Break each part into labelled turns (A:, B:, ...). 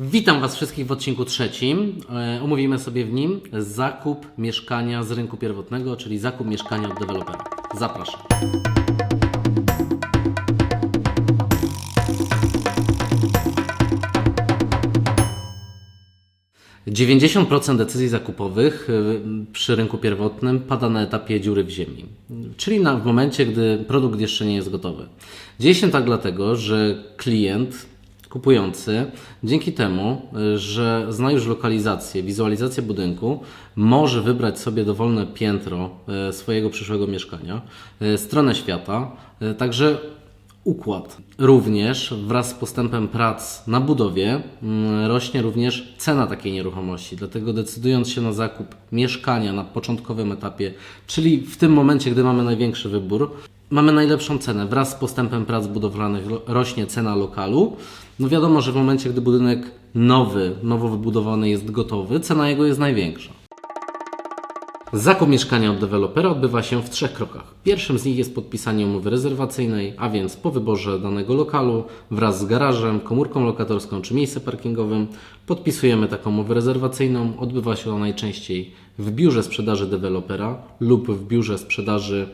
A: Witam Was wszystkich w odcinku trzecim. E, Omówimy sobie w nim zakup mieszkania z rynku pierwotnego, czyli zakup mieszkania od dewelopera. Zapraszam. Dziewięćdziesiąt procent decyzji zakupowych y, przy rynku pierwotnym pada na etapie dziury w ziemi, czyli na, w momencie, gdy produkt jeszcze nie jest gotowy. Dzieje się tak dlatego, że klient kupujący dzięki temu, że zna już lokalizację, wizualizację budynku, może wybrać sobie dowolne piętro y, swojego przyszłego mieszkania, y, stronę świata, y, także układ. Również wraz z postępem prac na budowie mm, rośnie również cena takiej nieruchomości. Dlatego decydując się na zakup mieszkania na początkowym etapie, czyli w tym momencie, gdy mamy największy wybór, mamy najlepszą cenę. Wraz z postępem prac budowlanych ro- rośnie cena lokalu. No wiadomo, że w momencie, gdy budynek nowy, nowo wybudowany jest gotowy, cena jego jest największa. Zakup mieszkania od dewelopera odbywa się w trzech krokach. Pierwszym z nich jest podpisanie umowy rezerwacyjnej, a więc po wyborze danego lokalu wraz z garażem, komórką lokatorską czy miejscem parkingowym podpisujemy taką umowę rezerwacyjną. Odbywa się ona najczęściej w biurze sprzedaży dewelopera lub w biurze sprzedaży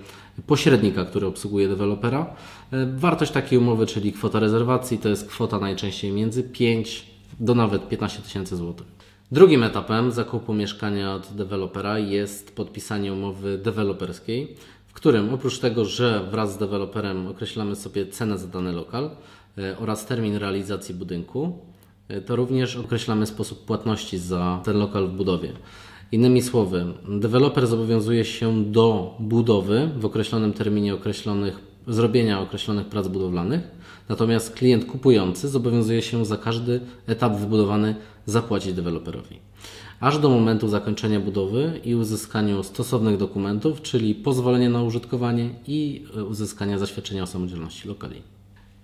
A: pośrednika, który obsługuje dewelopera. E, Wartość takiej umowy, czyli kwota rezerwacji, to jest kwota najczęściej między 5 do nawet 15 tysięcy złotych. Drugim etapem zakupu mieszkania od dewelopera jest podpisanie umowy deweloperskiej, w którym oprócz tego, że wraz z deweloperem określamy sobie cenę za dany lokal e, oraz termin realizacji budynku, e, to również określamy sposób płatności za ten lokal w budowie. Innymi słowy, deweloper zobowiązuje się do budowy w określonym terminie określonych, zrobienia określonych prac budowlanych, natomiast klient kupujący zobowiązuje się za każdy etap wybudowany zapłacić deweloperowi. Aż do momentu zakończenia budowy i uzyskaniu stosownych dokumentów, czyli pozwolenia na użytkowanie i e, uzyskania zaświadczenia o samodzielności lokali.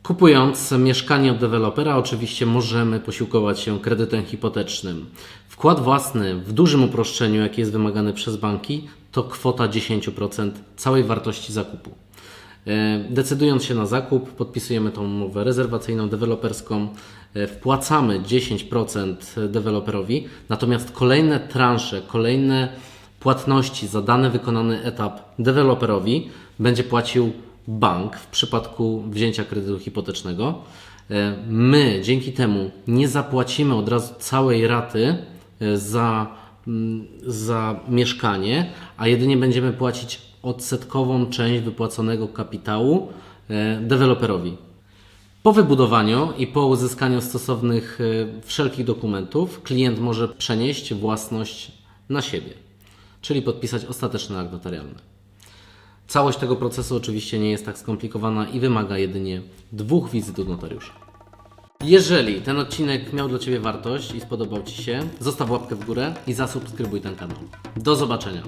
A: Kupując mieszkanie od dewelopera, oczywiście możemy posiłkować się kredytem hipotecznym. Wkład własny w dużym uproszczeniu, jaki jest wymagany przez banki, to kwota 10% całej wartości zakupu. E, Decydując się na zakup, podpisujemy tą umowę rezerwacyjną, deweloperską, e, wpłacamy 10% deweloperowi, natomiast kolejne transze, kolejne płatności za dany wykonany etap deweloperowi będzie płacił bank w przypadku wzięcia kredytu hipotecznego. E, My dzięki temu nie zapłacimy od razu całej raty za, mm, za mieszkanie, a jedynie będziemy płacić odsetkową część wypłaconego kapitału e, deweloperowi. Po wybudowaniu i po uzyskaniu stosownych e, wszelkich dokumentów, klient może przenieść własność na siebie, czyli podpisać ostateczny akt notarialny. Całość tego procesu oczywiście nie jest tak skomplikowana i wymaga jedynie dwóch wizyt u notariusza. Jeżeli ten odcinek miał dla Ciebie wartość i spodobał Ci się, zostaw łapkę w górę i zasubskrybuj ten kanał. Do zobaczenia.